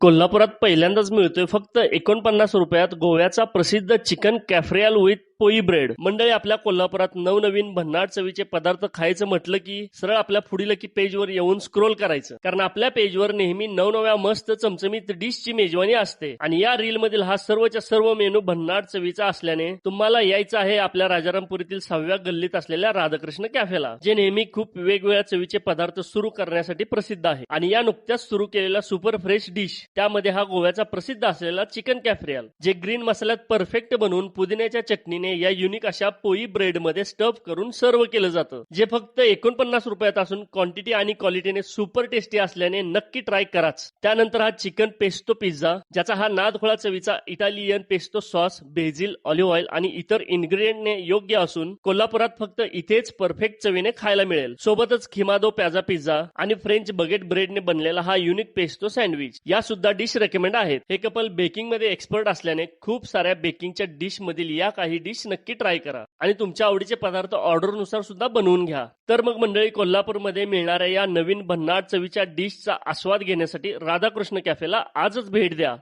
कोल्हापुरात पहिल्यांदाच मिळतोय फक्त एकोणपन्नास रुपयात गोव्याचा प्रसिद्ध chicken cafreal with poi bread. मंडळी आपल्या कोल्हापुरात नवनवीन भन्नाट चवीचे पदार्थ खायचं म्हटलं की सरळ आपल्या पुढील की पेजवर येऊन स्क्रोल करायचं. कारण आपल्या पेजवर नेहमी नवनव्या मस्त चमचमीत डिशची मेजवानी असते. आणि या रील मधील हा सर्वच्या सर्व मेनू भन्नाट चवीचा असल्याने तुम्हाला यायचं आहे आपल्या राजारामपुरीतील सहाव्या गल्लीत असलेल्या राधाकृष्ण कॅफेला जे नेहमी खूप वेगवेगळ्या चवीचे पदार्थ सुरू करण्यासाठी प्रसिद्ध आहे. आणि या नुकत्याच सुरू केलेला सुपर फ्रेश डिश त्यामध्ये हा गोव्याचा प्रसिद्ध असलेला चिकन कॅफ्रियल जे ग्रीन मसाल्यात परफेक्ट बनवून पुदिन्याच्या चटणीने या युनिक अशा पोई ब्रेडमध्ये स्टफ करून सर्व केलं जातं. जे फक्त एकोणपन्नास रुपयात असून क्वांटिटी आणि क्वालिटीने सुपर टेस्टी असल्याने नक्की ट्राय कराच. त्यानंतर हा चिकन पेस्टो पिझ्झा ज्याचा हा नादखोळा चवीचा Italian pesto sauce basil olive oil आणि इतर इन्ग्रेडियंटने योग्य असून कोल्हापुरात फक्त इथेच परफेक्ट चवीने खायला मिळेल. सोबतच खिमादो प्याजा पिझ्झा आणि फ्रेंच बगेट ब्रेडने बनलेला हा युनिक पेस्टो सँडविच या सुद्धा डिश रेकमेंड आहेत. हे कपल बेकिंगमध्ये एक्सपर्ट असल्याने खूप साऱ्या बेकिंगच्या डिश मधील या काही डिश नक्की ट्राय करा. आणि तुमच्या आवडीचे पदार्थ ऑर्डरनुसार सुद्धा बनवून घ्या. तर मग मंडळी कोल्हापूरमध्ये मिळणाऱ्या या नवीन भन्नाट चवीच्या डिशचा आस्वाद घेण्यासाठी राधाकृष्ण कॅफेला आजच भेट द्या.